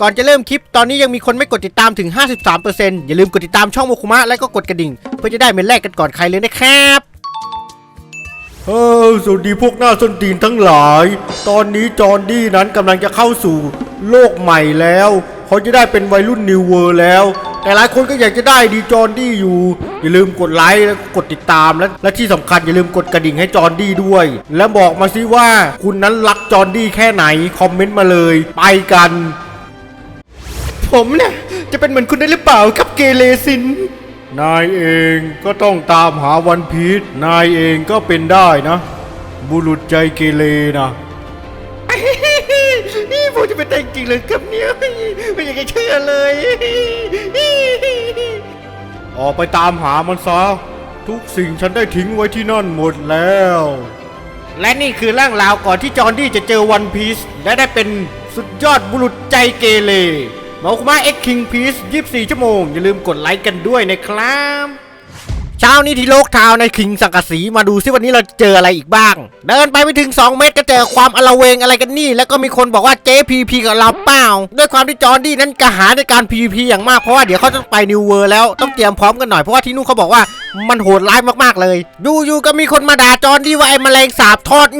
ก่อนจะเริ่มคลิปตอนนี้ยังมีคนไม่กดติดตามถึง 53%อย่าลืมกดติดตามช่องโมคุมะและก็กดกระดิ่ง เพื่อจะได้เป็นแรกกันก่อนใครเลยนะครับเออสวัสดีพวกหน้าส้นตีนทั้งหลาย ตอนนี้จอห์นดี้นั้นกำลังจะเข้าสู่โลกใหม่แล้ว เขาจะได้เป็นวัยรุ่นนิวเวอร์แล้ว แต่หลายคนก็อยากจะได้ดีจอห์นดี้อยู่ อย่าลืมกดไลค์และกดติดตามและและที่สำคัญอย่าลืมกดกระดิ่งให้จอห์นดี้ด้วย และบอกมาสิว่าคุณนั้นรักจอห์นดี้แค่ไหนคอมเมนต์มาเลย ไปกัน ผมเนี่ยจะเป็นเหมือนคุณได้หรือเปล่าครับเกเรซิน นายเองก็ต้องตามหาวันพีชนายเองก็เป็นได้นะ บุรุษใจเกเรนะ นี่ผมจะเป็นได้จริงเลยครับเนี่ยไม่อยากจะเชื่อเลย ออกไปตามหามันซะทุกสิ่งฉันได้ทิ้งไว้ที่นั่นหมดแล้ว และนี่คือเรื่องราวก่อนที่จอห์นดี้จะเจอวันพีซและได้เป็นสุดยอดบุรุษใจเกเร มาคุมาเอ็กคิงพีซ24 ชั่วโมง อย่าลืมกดไลค์กันด้วยนะครับเช้านี้ที่โลกทาวน์ในคิงสังกสีมาดูซิวันนี้เราเจออะไรอีกบ้าง เดินไปไม่ถึง 2 เมตรก็เจอความอลาเวงอะไรกันนี่ แล้วก็มีคนบอกว่าเจ๊พีพีกับเราเปล่า ด้วยความที่จอร์ดี้นั้นกระหายในการ PVP อย่างมากเพราะว่าเดี๋ยวเขาต้องไปนิวเวอร์แล้วต้องเตรียมพร้อมกันหน่อยเพราะว่าที่นู่นเขาบอกว่ามันโหดร้ายมากๆเลย อยู่ๆก็มีคนมาด่าจอร์ดี้ว่าไอ้แมลงสาบทอดอ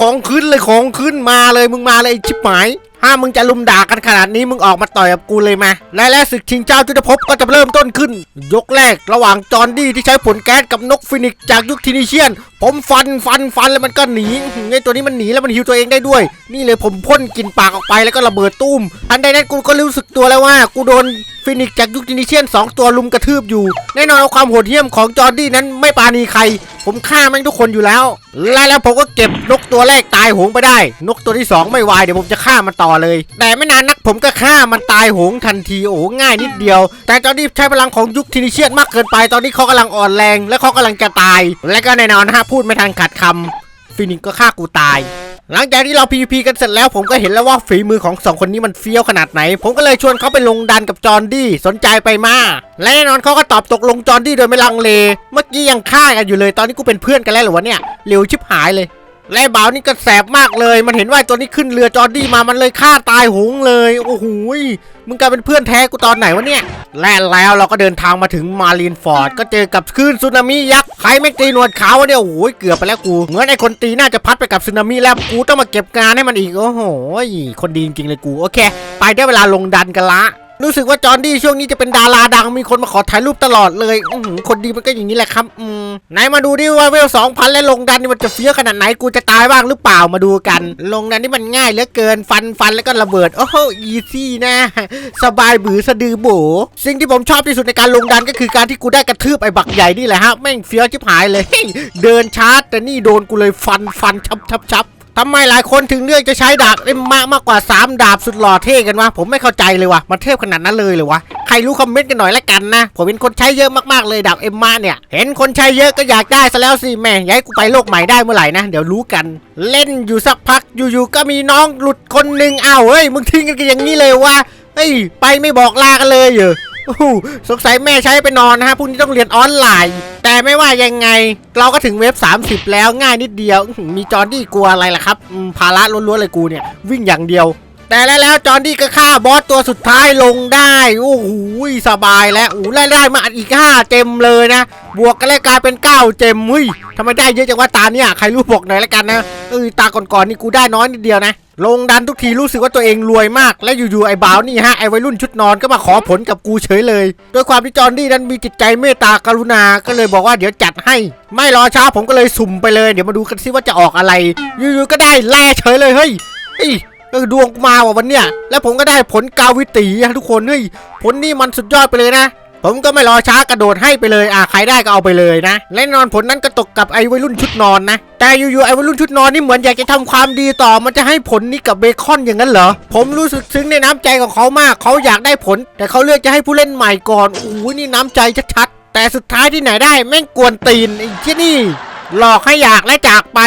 ของขึ้นเลยของขึ้นมาเลยมึงมาเลยชิบหาย ถ้ามึงจะลุมด่ากันขนาดนี้มึงออกมาต่อยกับกูเลยมา และและศึกชิงเจ้าจุดภพก็จะเริ่มต้นขึ้น ยกแรกระหว่างจอร์นดี้ที่ใช้ผลแก๊สกับนกฟินิกจากยุคทีนิเชียน ผมฟันฟันฟันแล้วมันก็หนีไอตัวนี้มันหนีแล้วมันฮิวตัวเองได้ด้วย นี่เลยผมพ่นกลินปากออกไปแล้วก็ระเบิดตุ้มทันใดนั้นกูก็รู้สึกตัวแล้วว่า กูโดน ฟินิกจากยุคทีนิเชียนสองตัวลุมกระทืบอยู่ แน่นอนว่าความโหดเหี้ยมของจอร์ดี้นั้นไม่ปราณีใคร ผมฆ่าแม่งทุกคนอยู่แล้ว และแล้วผมก็เก็บนกตัวแรกตายหงไปได้ นกตัวที่สองไม่วายเดี๋ยวผมจะฆ่ามันต่อเลย แต่ไม่นานนักผมก็ฆ่ามันตายหงทันทีโอ้ง่ายนิดเดียว แต่ตอนนี้ใช้พลังของยุคทินิเชียนมากเกินไป ตอนนี้เขากำลังอ่อนแรง และเขากำลังจะตาย และก็แน่นอนนะฮะพูดไม่ทันขัดคำฟินิกก็ฆ่ากูตาย หลังจากที่เรา PVP กันเสร็จแล้วผมก็เห็นแล้วว่าฝีมือของสองคนนี้มันเฟี้ยวขนาดไหน ผมก็เลยชวนเขาไปลงดันกับจอร์นดี้สนใจไปมาและแน่นอนเขาก็ตอบตกลงจอร์นดี้โดยไม่ลังเล เมื่อกี้ยังฆ่ากันอยู่เลยตอนนี้กูเป็นเพื่อนกันแล้วเหรอวะเนี่ยเร็วชิบหายเลย และบ่าวนี่ก็แสบมากเลย มันเห็นว่าไอ้ตัวนี้ขึ้นเรือจอร์ดี้มามันเลยฆ่าตายโหงเลย โอ้โหมึงกลายเป็นเพื่อนแท้กูตอนไหนวะเนี่ย และแล้วเราก็เดินทางมาถึงมารีนฟอร์ด ก็เจอกับคลื่นสึนามิยักษ์ใครไม่ตีหนวดขาววะเนี่ยโอ้โหเกือบไปแล้วกูเหมือนไอ้คนตีน่าจะพัดไปกับสึนามิแล้วกูต้องมาเก็บงานให้มันอีกโอ้โหคนดีจริงๆเลยกูโอเค ไปได้เวลาลงดันกันละ รู้สึกว่าจอร์ดี้ช่วงนี้จะเป็นดาราดังมีคนมาขอถ่ายรูปตลอดเลยอื้อหือคนดีมันก็อย่างนี้แหละครับอืมไหนมาดูดิว่าเวลสองพันและลงดันนี่มันจะเฟี้ยวขนาดไหนกูจะตายบ้างหรือเปล่ามาดูกัน ลงดันนี่มันง่ายเหลือเกินฟันฟันแล้วก็ระเบิด โอ้โหอีซี่นะ สบายบือสะดือโบสิ่งที่ผมชอบที่สุดในการลงดันก็คือการที่กูได้กระทืบไอ้บักใหญ่นี่แหละฮะแม่งเฟี้ยวชิบหายเลย เดินชาร์จแต่นี่โดนกูเลยฟันฟันชับชับชับ ทำไมหลายคนถึงเลือกจะใช้ดาบเอ็มมามากกว่า 3 ดาบสุดหล่อเท่กันวะผมไม่เข้าใจเลยวะมันเทพขนาดนั้นเลยเลยวะใครรู้คอมเมนต์กันหน่อยละกันนะ ผมเห็นคนใช้เยอะมากๆเลยดาบเอ็มมาเนี่ย เห็นคนใช้เยอะก็อยากได้ซะแล้วสิแม่อยากให้กูไปโลกใหม่ได้เมื่อไหร่นะเดี๋ยวรู้กัน เล่นอยู่สักพักอยู่ๆก็มีน้องหลุดคนหนึ่งอ้าวเฮ้ยมึงทิ้งกันอย่างนี้เลยวะเฮ้ยไปไม่บอกลากันเลยเหรอ สงสัยแม่ใช้ไปนอนนะฮะพรุ่งนี้ต้องเรียนออนไลน์ แต่ไม่ว่ายังไง เราก็ถึงเว็บ 30 แล้วง่ายนิดเดียว มีจอร์ดี้กลัวอะไรล่ะครับภาระล้วนๆเลยกูเนี่ย วิ่งอย่างเดียว แต่แล้วแล้วจอร์ดี้ก็ฆ่าบอสตัวสุดท้ายลงได้ โอ้โหสบายแล้วโอ้ได้ได้มาอีก 5เจมเลยนะ บวกกันแล้วกลายเป็น 9เจมเฮ้ยทำไมได้เยอะจังว่าตาเนี่ยใครรู้บอกหน่อยละกันนะเออตาก่อนๆนี่กูได้น้อยนิดเดียวนะ ลงดันทุกทีรู้สึกว่าตัวเองรวยมาก และอยู่ๆไอ้บ่าวนี่ฮะไอ้วัยรุ่นชุดนอนก็มาขอผลกับกูเฉยเลยด้วยความที่จอนดี้นั้นมีจิตใจเมตตากรุณาก็เลยบอกว่าเดี๋ยวจัดให้ ไม่รอช้าผมก็เลยสุ่มไปเลย เดี๋ยวมาดูกันซิว่าจะออกอะไร อยู่ๆก็ได้แล่เฉยเลยเฮ้ยเฮ้ยเออดวงมาว่ะวันเนี้ยแล้วผมก็ได้ผลกาวิตีทุกคนเฮ้ยผลนี่มันสุดยอดไปเลยนะ ผมก็ไม่รอช้ากระโดดให้ไปเลยอะใครได้ก็เอาไปเลยนะและน่นอนผลนั้นก็ตกกับไอ้วัยรุ่นชุดนอนนะ แต่อยู่ๆไอ้วัยรุ่นชุดนอนนี่เหมือนอยากจะทำความดีต่อมันจะให้ผลนี้กับเบคอนอย่างนั้นเหรอผมรู้สึกซึ้งในน้ำใจของเขามากเขาอยากได้ผล แต่เขาเลือกจะให้ผู้เล่นใหม่ก่อนโอ้โหนี่น้ำใจชัดๆแต่สุดท้ายที่ไหนได้แม่งกวนตีนไอ้เจ้ยนี่ หลอกให้อยากและจากไป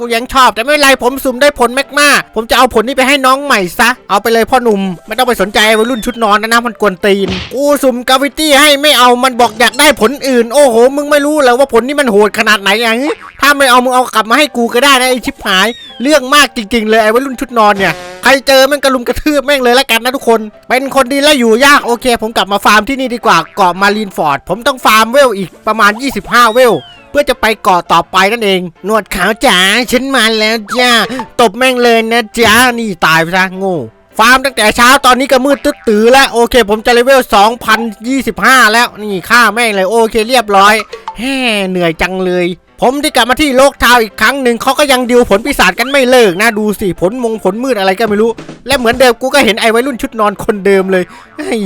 กูยังชอบแต่ไม่เป็นไรผมสุ่มได้ผลแมกมาผมจะเอาผลนี้ไปให้น้องใหม่ซะ เอาไปเลยพ่อหนุ่ม ไม่ต้องไปสนใจวัยรุ่นชุดนอนนะนะมันกวนตีน กูสุ่มกาวิตี้ให้ไม่เอามันบอกอยากได้ผลอื่น โอ้โห มึงไม่รู้เลยว่าผลนี้มันโหดขนาดไหนอย่างถ้าไม่เอามึงเอากลับมาให้กูก็ได้นะไอชิบหาย เรื่องมากจริง ๆ เลยไอวัยรุ่นชุดนอนเนี่ยใครเจอแม่งกระลุมกระทืบแม่งเลยละกันนะทุกคน เป็นคนดีและอยู่ยากโอเค ผมกลับมาฟาร์มที่นี่ดีกว่าเกาะมารีนฟอร์ด ผมต้องฟาร์มเวลอีกประมาณ 25 เวล พื่อจะไปเกาะต่อไปนั่นเอง หนวดขาวจ๋าฉันมาแล้วจ้าตบแม่งเลยนะจ้านี่ตายไปซะโง่ฟาร์มตั้งแต่เช้าตอนนี้ก็มืดตึ๊ดตือแล้วโอเค ผมจะเลเวล 2025 แล้วนี่ฆ่าแม่งเลยโอเคเรียบร้อยแฮ่เหนื่อยจังเลย ผมที่กลับมาที่โลกทาวอีกครั้งหนึ่งเขาก็ยังดิวผลปีศาจกันไม่เลิกนะดูสิผลมงผลมืดอะไรก็ไม่รู้ และเหมือนเดิมกูก็เห็นไอ้วัยรุ่นชุดนอนคนเดิมเลยไอ้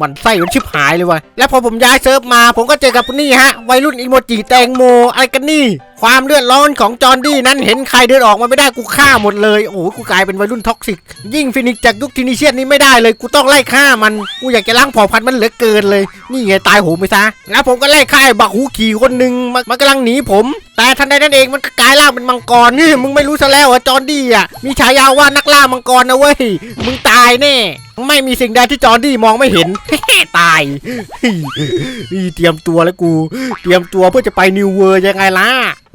มันไส้มันชิบหายเลยว่ะแล้วพอผมย้ายเซิร์ฟมา ผมก็เจอกับนี่ฮะวัยรุ่นอีโมจิแตงโมอะไรกันนี่ ความเลือดร้อนของจอร์นดี้นั้นเห็นใครเดินออกมาไม่ได้กูฆ่าหมดเลยโอ้โหกูกลายเป็นวัยรุ่นท็อกซิก ยิ่งฟินิกจากยุคทินิเชียนนี้ไม่ได้เลยกูต้องไล่ฆ่ามันกูอยากจะล้างเผ่าพันธุ์มันเหลือเกินเลย นี่ไงตายโหงไปซะแล้วผมก็ไล่ฆ่าบักหูขี่คนหนึ่งมันกำลังหนีผม แต่ทันใดนั้นเองมันก็กลายร่างเป็นมังกรนี่มึงไม่รู้ซะแล้วเหรอจอร์นดี้อะมีฉายาว่านักล่ามังกรนะเว้ยมึงตายแน่ ไม่มีสิ่งใดที่จอร์นดี้มองไม่เห็น ตายนี่เตรียมตัวแล้วกู เตรียมตัวเพื่อจะไปนิวเวอร์ยังไงล่ะ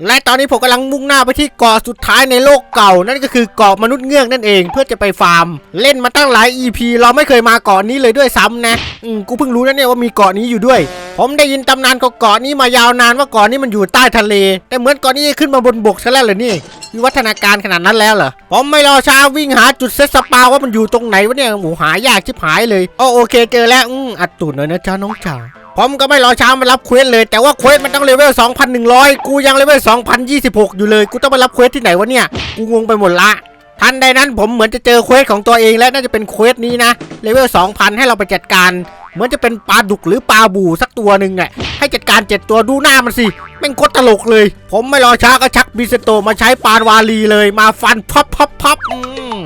และตอนนี้ผมกำลังมุ่งหน้าไปที่เกาะสุดท้ายในโลกเก่า นั่นก็คือเกาะมนุษย์เงือกนั่นเองเพื่อจะไปฟาร์ม เล่นมาตั้งหลาย EP เราไม่เคยมาเกาะนี้เลยด้วยซ้ำนะ อืมกูเพิ่งรู้นะเนี่ยว่ามีเกาะนี้อยู่ด้วย ผมได้ยินตำนานของเกาะนี้มายาวนานว่าเกาะนี้มันอยู่ใต้ทะเล แต่เหมือนเกาะนี้ขึ้นมาบนบกซะแล้วเหรอนี่วิวัฒนาการขนาดนั้นแล้วเหรอผมไม่รอช้าวิ่งหาจุดเซตสปาว่ามันอยู่ตรงไหนวะเนี่ยโอ้โหายากชิบหายเลยโอโอเคเจอแล้วอืมอัดตุ่นหน่อยนะจ้าน้องจ๋าผมก็ไม่รอช้ามารับเควสเลยแต่ว่าเควสมันต้องเลเวล 2,100 กูยังเลเวล 2,026 อยู่เลย กูต้องไปรับเควสที่ไหนวะเนี่ยกูงงไปหมดละทันใดนั้นผมเหมือนจะเจอเควสของตัวเองและน่าจะเป็นเควสนี้นะเลเวล 2,000 ให้เราไปจัดการ เหมือนจะเป็นปลาดุกหรือปลาบูสักตัวหนึ่งแหละให้จัดการเจ็ดตัวดูหน้ามันสิแม่งโคตรตลกเลย ผมไม่รอช้าก็ชักบิสโตมาใช้ปานวาลีเลยมาฟันพับพับพับอืม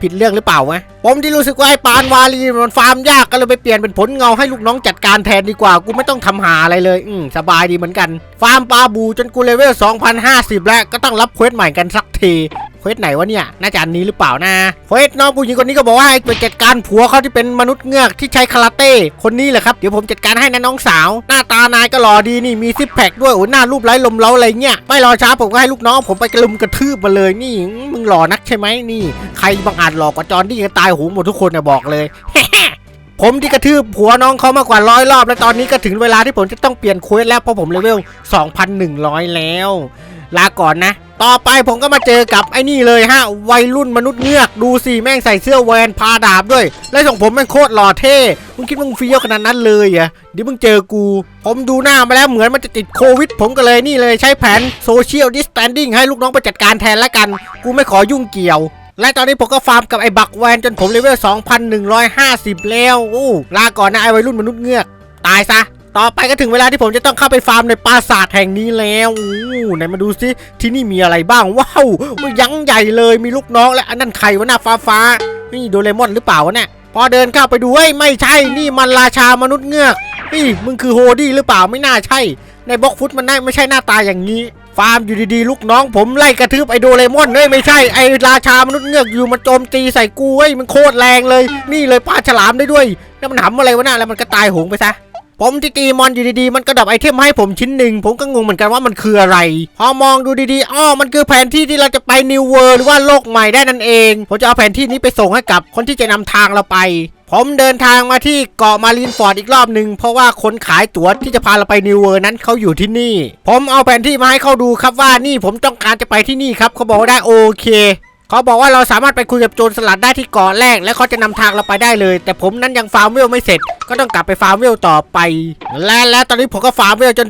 ผิดเรื่องหรือเปล่าวะผมที่รู้สึกว่าไอ้ปานวาลีมันฟาร์มยากก็เลยไปเปลี่ยนเป็นผลเงาให้ลูกน้องจัดการแทนดีกว่า กูไม่ต้องทำหาอะไรเลย อืมสบายดีเหมือนกัน ฟาร์มปลาบูจนกูเลเวล2,050 แล้วก็ต้องรับเควสใหม่กันสักที เควสไหนวะเนี่ย น่าจะอันนี้หรือเปล่านะเควสน้องผู้หญิงคนนี้ก็บอกว่าให้ไปจัดการผัวเขาที่เป็นมนุษย์เงือกที่ใช้คาราเต้ คนนี้แหละครับ เดี๋ยวผมจัดการให้นะน้องสาว หน้าตานายก็หล่อดีนี่ มีซิปแพคด้วย โอ้หน้ารูปไร้ลมเล้าอะไรเงี้ย ไม่รอช้าผมก็ให้ลูกน้องผมไปกระลุมกระทืบมาเลย นี่ มึงหล่อนักใช่ไหมนี่ ใครบังอาจหลอกกว่าจอนดี้ก็ตายหูหมดทุกคนนะบอกเลยผมที่กระทืบผัวน้องเขามากกว่าร้อยรอบ แล้วตอนนี้ก็ถึงเวลาที่ผมจะต้องเปลี่ยนเควสแล้วเพราะผมเลเวล 2,100 แล้ว ลาก่อนนะ ต่อไปผมก็มาเจอกับไอ้นี่เลยฮะ วัยรุ่นมนุษย์เงือกดูสิแม่งใส่เสื้อแวนพาดาบด้วย และส่งผมแม่งโคตรหล่อเท่มึงคิดว่ามึงเฟี้ยวขนาดนั้นเลยเหรอะเดี๋ยวมึงเจอกู ผมดูหน้ามาแล้วเหมือนมันจะติดโควิด ผมก็เลยนี่เลยใช้แผนโซเชียลดิส a ตนดิ้งให้ลูกน้องไปจัดการแทนละกัน กูไม่ขอยุ่งเกี่ยวและตอนนี้ผมก็ฟาร์มกับไอ้บักแวนจนผมเลเวล 2,150 แล้ว โอ้ ลาก่อนนะไอ้วัยรุ่นมนุษย์เงือก ตายซะ ต่อไปก็ถึงเวลาที่ผมจะต้องเข้าไปฟาร์มในปราสาทแห่งนี้แล้วอู้ไหนมาดูสิที่นี่มีอะไรบ้าง ว้าวมันยังใหญ่เลยมีลูกน้องและอันนั้นใครวะหน้าฟ้าฟ้านี่โดเรมอนหรือเปล่าวะเนี่ยพอเดินเข้าไปดูเฮ้ยไม่ใช่นี่มันราชามนุษย์เงือกนี่มึงคือโฮดี้หรือเปล่าไม่น่าใช่ ในบล็อกฟุตมันน่าไม่ใช่หน้าตาอย่างนี้ ฟาร์มอยู่ดีๆ ลูกน้องผมไล่กระทืบไอโดเรมอนเฮ้ยไม่ใช่ไอราชามนุษย์เงือกอยู่มาโจมตีใส่กูเฮ้ยมันโคตรแรงเลย นี่เลยปลาฉลามได้ด้วยแล้วมันหำอะไรวะน่ะแล้วมันก็ตายหงไปซะ ผมที่ตีมอนอยู่ดีๆ มันก็ดรอปไอเทมให้ผมชิ้นหนึ่ง ผมก็งงเหมือนกันว่ามันคืออะไร พอมองดูดีๆ อ้อ มันคือแผนที่ที่เราจะไปนิวเวิร์หรือว่าโลกใหม่ได้นั่นเอง ผมจะเอาแผนที่นี้ไปส่งให้กับคนที่จะนำทางเราไป ผมเดินทางมาที่เกาะมารีนฟอร์ดอีกรอบหนึ่งเพราะว่าคนขายตั๋วที่จะพาเราไปนิวเวิร์นั้นเขาอยู่ที่นี่ ผมเอาแผนที่มาให้เขาดูครับว่านี่ผมต้องการจะไปที่นี่ครับเขาบอกได้โอเค เขาบอกว่าเราสามารถไปคุยกับโจรสลัดได้ที่เกาะแรก และเขาจะนำทางเราไปได้เลย แต่ผมนั้นยังฟาร์มเวลไม่เสร็จ ก็ต้องกลับไปฟาร์มเวลต่อไป และแล้วตอนนี้ผมก็ฟาร์มเวลจน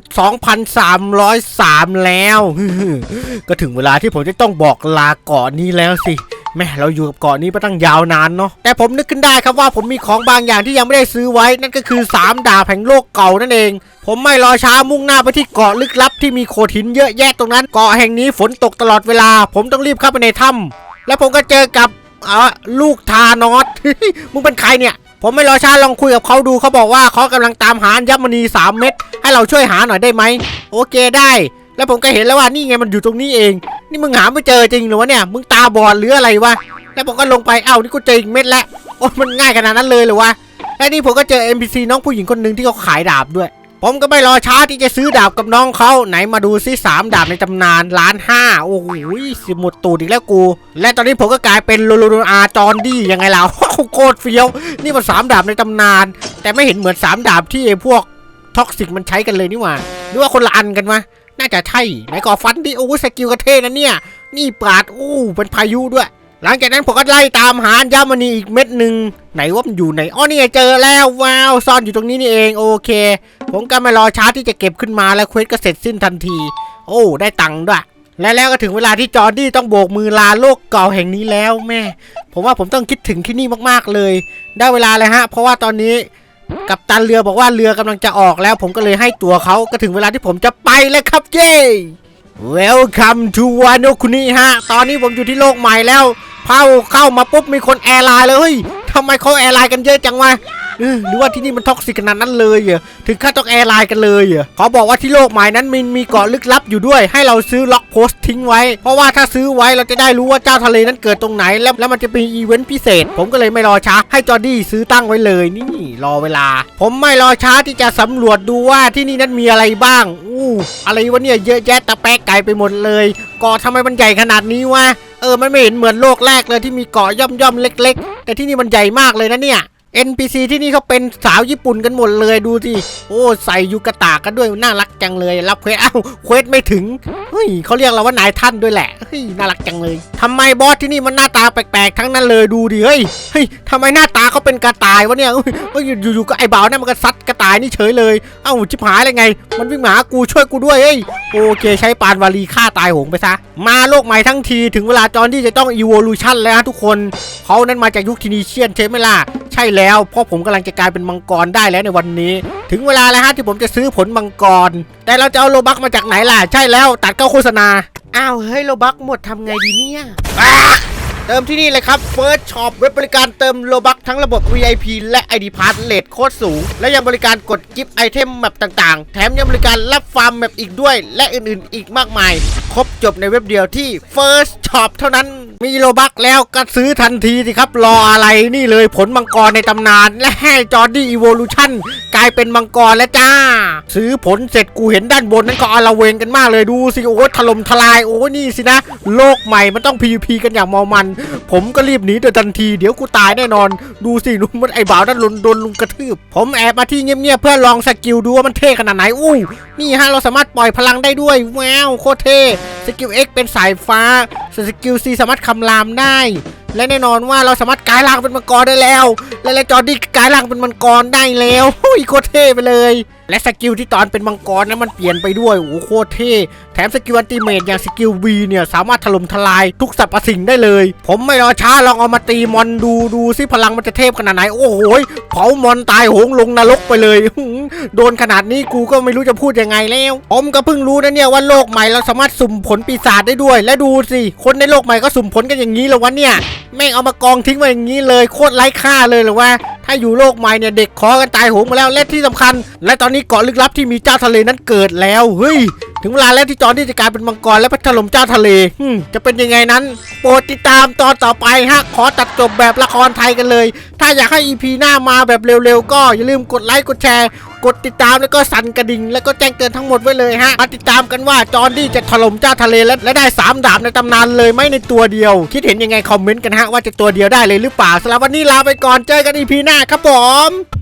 2,303 แล้ว ก็ถึงเวลาที่ผมจะต้องบอกลาเกาะนี้แล้วสิแม่เราอยู่กับเกาะนี้มาตั้งยาวนานเนาะแต่ผมนึกขึ้นได้ครับว่าผมมีของบางอย่างที่ยังไม่ได้ซื้อไว้ นั่นก็คือ 3 ดาบแห่งโลกเก่านั่นเอง ผมไม่รอช้ามุ่งหน้าไปที่เกาะลึกลับที่มีโขดหินเยอะแยะตรงนั้นเกาะแห่งนี้ฝนตกตลอดเวลา ผมต้องรีบเข้าไปในถ้ำ แล้วผมก็เจอกับเออลูกทานอส มึงเป็นใครเนี่ย ผมไม่รอช้าลองคุยกับเขาดูเขาบอกว่าเขากำลังตามหาอัญมณี3เม็ดให้เราช่วยหาหน่อยได้ไหมโอเคได้ แล้วผมก็เห็นแล้วว่านี่ไงมันอยู่ตรงนี้เอง นี่มึงหาไม่เจอจริงหรือวะเนี่ยมึงตาบอดหรืออะไรวะแล้วผมก็ลงไปเอ้านี่กูเจออีกเม็ดแล้วโอ้มันง่ายขนาดนั้นเลยเหรอวะและนี่ผมก็เจอ NPC น้องผู้หญิงคนหนึ่งที่เขาขายดาบด้วย ผมก็ไม่รอช้าที่จะซื้อดาบกับน้องเขาไหนมาดูซิสามดาบในตำนานล้านห้าโอ้โหสิหมดตูดอีกแล้วกู และตอนนี้ผมก็กลายเป็นโลโลโลอาจอนดี้ยังไงล่ะโคตรเฟี้ยว นี่มันสามดาบในตำนาน แต่ไม่เห็นเหมือนสามดาบที่ไอ้พวกท็อกซิกมันใช้กันเลยนี่หว่าหรือว่าคนละอันกันวะน่าจะใช่ไหนก่อฟันดิโอ้สกิลกระเทนะเนี่ย นี่ปราดอู้เป็นพายุด้วย หลังจากนั้นผมก็ไล่ตามหาอัญมณีอีกเม็ดหนึ่งไหนว่ามันอยู่ไหนอ๋อนี่เจอแล้วว้าวซ่อนอยู่ตรงนี้นี่เองโอเค ผมก็ไม่รอช้าที่จะเก็บขึ้นมาแล้วเควสก็เสร็จสิ้นทันที โอ้ ได้ตังค์ด้วย และแล้วก็ถึงเวลาที่จอร์ดี้ต้องโบกมือลาโลกเก่าแห่งนี้แล้วแม่ ผมว่าผมต้องคิดถึงที่นี่มากๆเลย ได้เวลาเลยฮะ เพราะว่าตอนนี้กับตันเรือบอกว่าเรือกำลังจะออกแล้ว ผมก็เลยให้ตัวเขาก็ถึงเวลาที่ผมจะไปแล้วครับเย้ Welcome to Wano Kuni ฮะ ตอนนี้ผมอยู่ที่โลกใหม่แล้ว เข้าเข้ามาปุ๊บมีคนแอร์ไลน์เลยเฮ้ยทำไมเขาแอร์ไลน์กันเยอะจังวะ เออหรือว่าที่นี่มันท็อกซิกขนาดนั้นเลยเหรอถึงขั้นต้องแอร์ไลน์กันเลยเหรอเขาบอกว่าที่โลกใหม่นั้นมันมีเกาะลึกลับอยู่ด้วย ให้เราซื้อล็อกโพสต์ทิ้งไว้ เพราะว่าถ้าซื้อไว้เราจะได้รู้ว่าเจ้าทะเลนั้นเกิดตรงไหน แล้วแล้วมันจะมีอีเวนต์พิเศษ ผมก็เลยไม่รอช้า ให้จอร์ดี้ซื้อตั้งไว้เลยนี่รอเวลา ผมไม่รอช้าที่จะสำรวจดูว่าที่นี่นั้นมีอะไรบ้าง อู้อะไรวะเนี่ยเยอะแยะตะแปะไก่ไปหมดเลยเกาะทำไมมันใหญ่ขนาดนี้วะเออมันไม่เห็นเหมือนโลกแรกเลยที่มีเกาะย่อมย่อมๆเล็ก ๆ แต่ที่นี่มันใหญ่มากเลยนะเนี่ย NPC ที่นี่เขาเป็นสาวญี่ปุ่นกันหมดเลยดูสิโอ้ใส่ยูกะตากันด้วยน่ารักจังเลยรับเควสอ้าวเควสไม่ถึงเฮ้ยเขาเรียกเราว่านายท่านด้วยแหละเฮ้ยน่ารักจังเลยทำไมบอสที่นี่มันหน้าตาแปลกๆทั้งนั้นเลยดูดิเฮ้ยเฮ้ยทำไมหน้าตาเขาเป็นกระต่ายวะเนี่ยเฮ้ยอยู่ๆก็ไอ้บ่าวนั่นมันก็ซัดกระต่ายนี่เฉยเลยเอ้าชิบหายอะไรไง มันวิ่งมาหากูช่วยกูด้วยเฮ้ยโอเคใช้ปานวาลีฆ่าตายหงไปซะมาโลกใหม่ทั้งทีถึงเวลาจอนที่จะต้อง evolution แล้วทุกคนเขานั้นมาจากยุคทีนีเชียนใช่ไหมล่ะใช่แล้ว เพราะผมกำลังจะกลายเป็นมังกรได้แล้วในวันนี้ ถึงเวลาแล้วฮะที่ผมจะซื้อผลมังกร แต่เราจะเอาโลบักมาจากไหนล่ะ ใช่แล้วตัดเข้าโฆษณา อ้าวเฮ้ยโลบักหมดทำไงดีเนี่ยเติมที่นี่เลยครับ First Shop เว็บบริการเติมโลบักทั้งระบบ VIP และ ID Pass เลทโคตรสูง และยังบริการกดกิฟต์ไอเทมแมปต่างๆ แถมยังบริการรับฟาร์มแมปอีกด้วย และอื่นๆ อีกมากมาย รบจบในเว็บเดียวที่ First Shop เท่านั้นมีโลบักแล้วก็ซื้อทันทีสิครับ รออะไรนี่เลยผลมังกรในตำนาน และให้จอร์ดี้อีโวลูชันกลายเป็นมังกรแล้วจ้า ซื้อผลเสร็จกูเห็นด้านบนนั้นก็อาละเวงกันมากเลยดูสิโอ้ถล่มทลายโอ้นี่สินะ โลกใหม่มันต้อง PVP กันอย่างมามัน ผมก็รีบหนีโดยทันทีเดี๋ยวกูตายแน่นอน ดูสินุ่มมันไอ้บ่าวนั่นโดนโดนลุงกระทืบ ผมแอบมาที่เงียบๆเพื่อลองสกิลดูว่ามันเท่ขนาดไหนอู้นี่ฮะเราสามารถปล่อยพลังได้ด้วยว้าวโคตรเท่สกิล X เป็นสายฟ้าส่วนสกิล C สามารถคำรามได้ และแน่นอนว่าเราสามารถกลายร่างเป็นมังกรได้แล้ว และและจอร์ดี้กลายร่างเป็นมังกรได้แล้วโอ้ยโคตรเท่ไปเลย และสกิลที่ตอนเป็นมังกรนั้นมันเปลี่ยนไปด้วยโอ้โหโคตรเท่แถมสกิลอันติเมตอย่างสกิล V เนี่ยสามารถถล่มทลายทุกสรรพสิ่งได้เลย ผมไม่รอช้าลองเอามาตีมอนดูดูสิพลังมันจะเทพขนาดไหน โอ้โหเผามอนตายโหงลงนรกไปเลย โดนขนาดนี้กูก็ไม่รู้จะพูดยังไงแล้ว ผมก็เพิ่งรู้นะเนี่ยว่าโลกใหม่เราสามารถสุ่มผลปีศาจได้ด้วย และดูสิคนในโลกใหม่ก็สุ่มผลกันอย่างนี้แล้ววะเนี่ยแม่งเอามากองทิ้งไว้อย่างนี้เลยโคตรไร้ค่าเลยหรือวะถ้าอยู่โลกใหม่เนี่ยเด็กขอกันตายโหงมาแล้วและที่สำคัญ และตอนนี้เกาะลึกลับที่มีเจ้าทะเลนั้นเกิดแล้วเฮ้ยถึงเวลาแล้วที่จอนที่จะกลายเป็นมังกรและพัทลมเจ้าทะเลจะเป็นยังไงนั้น โปรดติดตามตอนต่อไปฮะขอตัดจบแบบละครไทยกันเลย ถ้าอยากให้ EP หน้ามาแบบเร็วๆ ก็อย่าลืมกดไลค์กดแชร์ กดติดตามแล้วก็สั่นกระดิ่งแล้วก็แจ้งเตือนทั้งหมดไว้เลยฮะมาติดตามกันว่าจอนดี้จะถล่มเจ้าทะเลและและได้สามดาบในตำนานเลยไหมในตัวเดียว คิดเห็นยังไงคอมเมนต์กันฮะว่าจะตัวเดียวได้เลยหรือเปล่าสำหรับวันนี้ลาไปก่อนเจอกัน EP หน้าครับผม